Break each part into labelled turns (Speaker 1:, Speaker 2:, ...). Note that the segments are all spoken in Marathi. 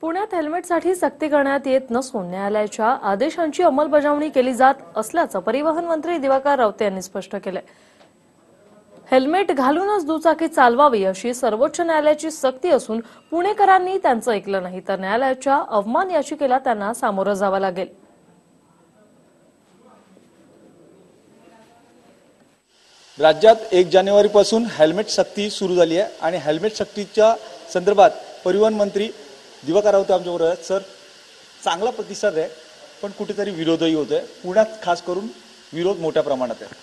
Speaker 1: पुण्यात हेल्मेटसाठी सक्ती करण्यात येत नसून न्यायालयाच्या आदेशांची अंमलबजावणी केली जात असल्याचं परिवहन मंत्री दिवाकर रावते यांनी स्पष्ट केलंय. हेल्मेट घालूनच दुचाकी चालवावी अशी सर्वोच्च न्यायालयाची सक्ती असून पुणेकरांनी त्यांचं ऐकलं नाही तर न्यायालयाच्या अवमान याचिकेला त्यांना सामोरं जावं लागेल.
Speaker 2: राज्यात एक जानेवारीपासून हेल्मेट सक्ती सुरू झाली आहे आणि हेल्मेट सक्तीच्या संदर्भात परिवहन मंत्री दिवाकर राऊत आमच्याबरोबर आहेत. सर चांगला प्रतिसाद आहे पण कुठेतरी विरोधही होतो आहे पुण्यात खास करून विरोध मोठ्या प्रमाणात आहे.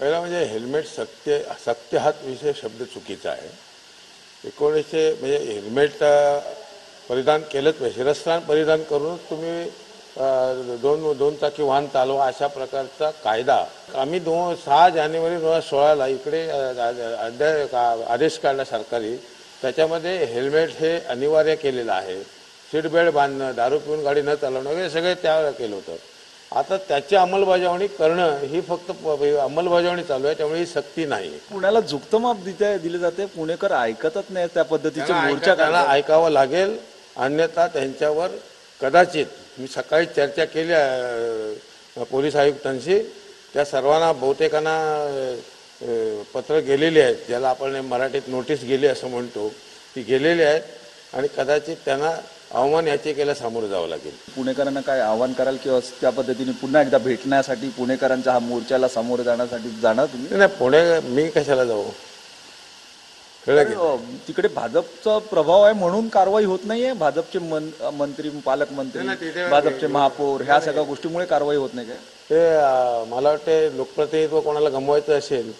Speaker 3: पहिला म्हणजे हेल्मेट सत्य सत्य हात विषय शब्द चुकीचा आहे. एकोणीसशे म्हणजे हेल्मेट परिधान केलंच पाहिजे. शिरस्त्राण परिधान करूनच तुम्ही दोन दोन चाकी वाहन चालवा अशा प्रकारचा कायदा. आम्ही दोन सहा जानेवारी दोन हजार सोळाला इकडे अ, का- आदेश काढला सरकारी. त्याच्यामध्ये हेल्मेट हे अनिवार्य केलेलं आहे. सीट बेल्ट बांधणं दारू पिऊन गाडी न चालवणं वगैरे सगळे त्यावेळेला केलं होतं. आता त्याची अंमलबजावणी करणं ही फक्त प- अंमलबजावणी चालू आहे त्यामुळे ही सक्ती नाही.
Speaker 2: पुण्याला झुकतं माप दिते दिले जाते. पुणेकर ऐकतच नाही त्या पद्धतीचे मोर्चा
Speaker 3: त्यांना. ऐकावं लागेल. अन्यथा त्यांच्यावर कदाचित मी सकाळी चर्चा केली पोलीस आयुक्तांशी. त्या सर्वांना बहुतेकांना पत्र गेलेली आहेत. ज्याला आपण मराठीत नोटीस गेली असं म्हणतो ती गेलेली आहेत आणि कदाचित त्यांना अवमान याचिकेला सामोरं जावं लागेल.
Speaker 2: पुणेकरांना काय आव्हान कराल किंवा त्या पद्धतीने पुन्हा एकदा भेटण्यासाठी पुणेकरांच्या हा मोर्चाला सामोरे जाण्यासाठी जाणार तुम्ही?
Speaker 3: नाही पुणे मी कशाला जाऊ?
Speaker 2: तिकडे भाजपचा प्रभाव आहे म्हणून कारवाई होत नाहीये. भाजपचे मन- मंत्री पालकमंत्री भाजपचे महापौर ह्या सगळ्या गोष्टीमुळे कारवाई होत नाही काय?
Speaker 3: ते मला वाटते लोकप्रतिनिधित्व कोणाला गमवायचं असेल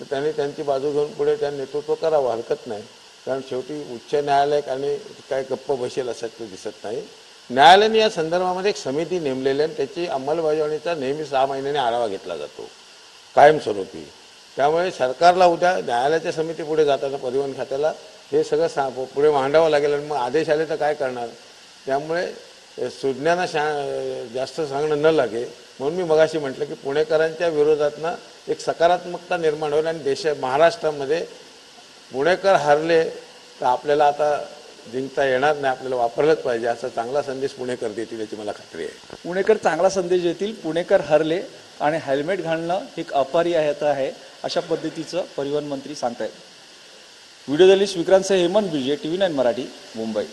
Speaker 3: तर त्यांनी त्यांची बाजू घेऊन पुढे त्या नेतृत्व करावं हरकत नाही. कारण शेवटी उच्च न्यायालय आणि काय गप्प बसेल असं ते दिसत नाही. न्यायालयाने या संदर्भामध्ये एक समिती नेमलेली आहे आणि त्याची अंमलबजावणीचा नेहमी सहा महिन्यांनी आढावा घेतला जातो. कायमस्वरूपी. त्यामुळे सरकारला उद्या न्यायालयाच्या समिती पुढे जाताना परिवहन खात्याला हे सगळं सा पुढे मांडावं लागेल आणि मग आदेश आले तर काय करणार? त्यामुळे सुज्ञांना शा जास्त सांगणं न लागे. म्हणून मी मगाशी म्हटलं की पुणेकरांच्या विरोधातनं एक सकारात्मकता निर्माण होईल आणि देश महाराष्ट्रामध्ये पुणेकर हरले तर आपल्याला आता जिंकता येणार नाही आपल्याला वापरलंच पाहिजे. असा चांगला संदेश पुणेकर देतील याची मला खात्री आहे.
Speaker 2: पुणेकर चांगला संदेश देतील. पुणेकर हरले आणि हेल्मेट घालणं एक अपरिहार्य आहे. अशा पद्धतीचं परिवहन मंत्री सांगतायत. व्हिडिओ दलिश विक्रांत हेमंत बिजे T V nine Marathi Mumbai.